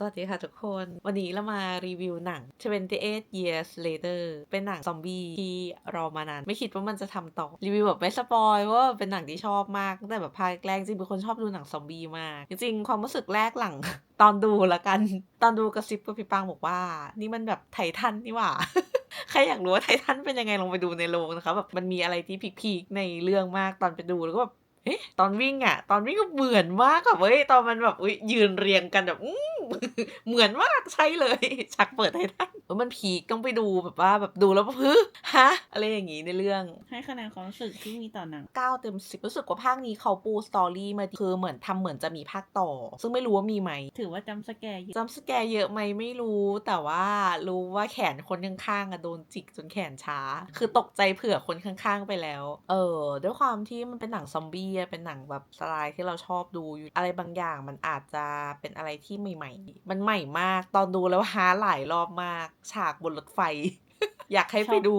สวัสดีค่ะทุกคน วันนี้เรามารีวิวหนัง 28 Years Later เป็นหนังซอมบี้ที่รอมานาน ไม่คิดว่ามันจะทำต่อ รีวิวแบบไม่สปอยเพราะว่าเป็นหนังที่ชอบมากตั้งแต่แบบภาคแรกจริงเป็นคนชอบดูหนังซอมบี้มาก จริงๆ ความรู้สึกแรกหลังตอนดูละกัน ตอนดูกระซิบกับพี่ปังบอกว่า นี่มันแบบไททันนี่หว่าใครอยากรู้ว่าไททันเป็นยังไงลองไปดูในโรงนะคะแบบมันมีอะไรที่พีคๆในเรื่องมากตอนไปดูแล้วก็แบบเอ๊ะตอนวิ่งอะตอนวิ่งก็เหมือนมากอะเว้ยตอนมันแบบอุ้ยยืนเรียงกันแบบอื้ เหมือนมากใช่เลยฉากเปิดไททันเออมันพีคต้องไปดูแบบว่าแบบดูแล้วแบบฮึฮะ อะไรอย่างงี้ในเรื่อง ให้คะแนนความรู้สึกที่มีต่อหนัง9เต็ม10รู้สึกว่าภาคนี้เขาปูสตอรี่มาดีคือเหมือนทำเหมือนจะมีภาคต่อ ซึ่งไม่รู้ว่ามีไหม ถือว่าจำสแกร์อยู่จำสแกร์เยอะไหมไม่รู้แต่ว่ารู้ว่าแขนคนข้างๆอะโดนจิกจนแขนช้า คือตกใจเผื่อคนข้างๆไปแล้ว เออ ด้วยความที่มันเป็นหนังซอมบี้อะเป็นหนังแบบสไตล์ที่เราชอบดูอยู่อะไรบางอย่างมันอาจจะเป็นอะไรที่ใหม่ๆมันใหม่มาก ตอนดูแล้วฮาหลายรอบมาก ฉากบนรถไฟ อยากให้ไปดู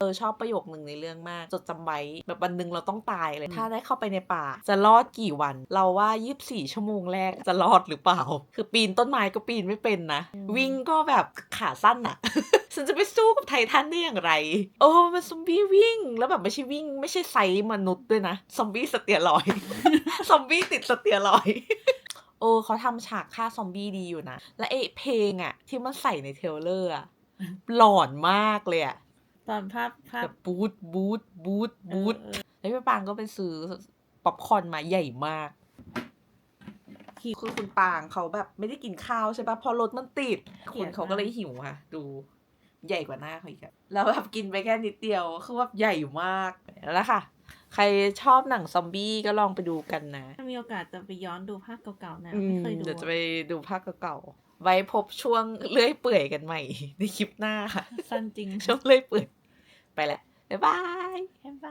เออชอบประโยคหนึ่งในเรื่องมาก จดจำไว้แบบวันหนึ่งเราต้องตายเลย ถ้าได้เข้าไปในป่า จะรอดกี่วัน เราว่า 24 ชั่วโมงแรกจะรอดหรือเปล่า คือปีนต้นไม้ก็ปีนไม่เป็นนะ วิ่งก็แบบขาสั้นอะฉันจะไปสู้กับไททันได้อย่างไร โอ้มันซอมบี้วิ่ง แล้วแบบไม่ใช่วิ่ง ไม่ใช่ไซส์มนุษย์ด้วยนะ ซอมบี้สเตียรอยด์ซอมบี้ติดสเตียรอย ด์โอ้เขาทำฉากฆ่าซอมบี้ดีอยู่นะ และเอะเพลงอะที่มันใส่ในเทรลเลอร์อะหลอนมากเลยอะตอนภาพภาพแบบบูทบูทบูทบูทเออแล้วพี่ปางก็ไปซื้อป๊อปคอร์นมาใหญ่มากหิวคือคุณปางเขาแบบไม่ได้กินข้าวใช่ปะเพอรถมันติดเกลีคุยณดเขาก็มากเลยหิวค่ะ ดูใหญ่กว่าหน้าเขาอีกอะแล้วแบบกินไปแค่นิดเดียวคือแบบใหญ่มากแล้วล่ะค่ะ ใครชอบหนังซอมบี้ก็ลองไปดูกันนะ ถ้ามีโอกาสจะไปย้อนดูภาคเก่าๆนะอืไม่มเคยดูเดี๋ยวจะไปดูภาคเก่าๆไว้พบช่วงเลื่อยเปื่อยกันใหม่ ในคลิปหน้าค่ะสั้นจริงช่วงเลื่อยเปื่อยไปแล้วบ๊ายบายบ๊ายบาย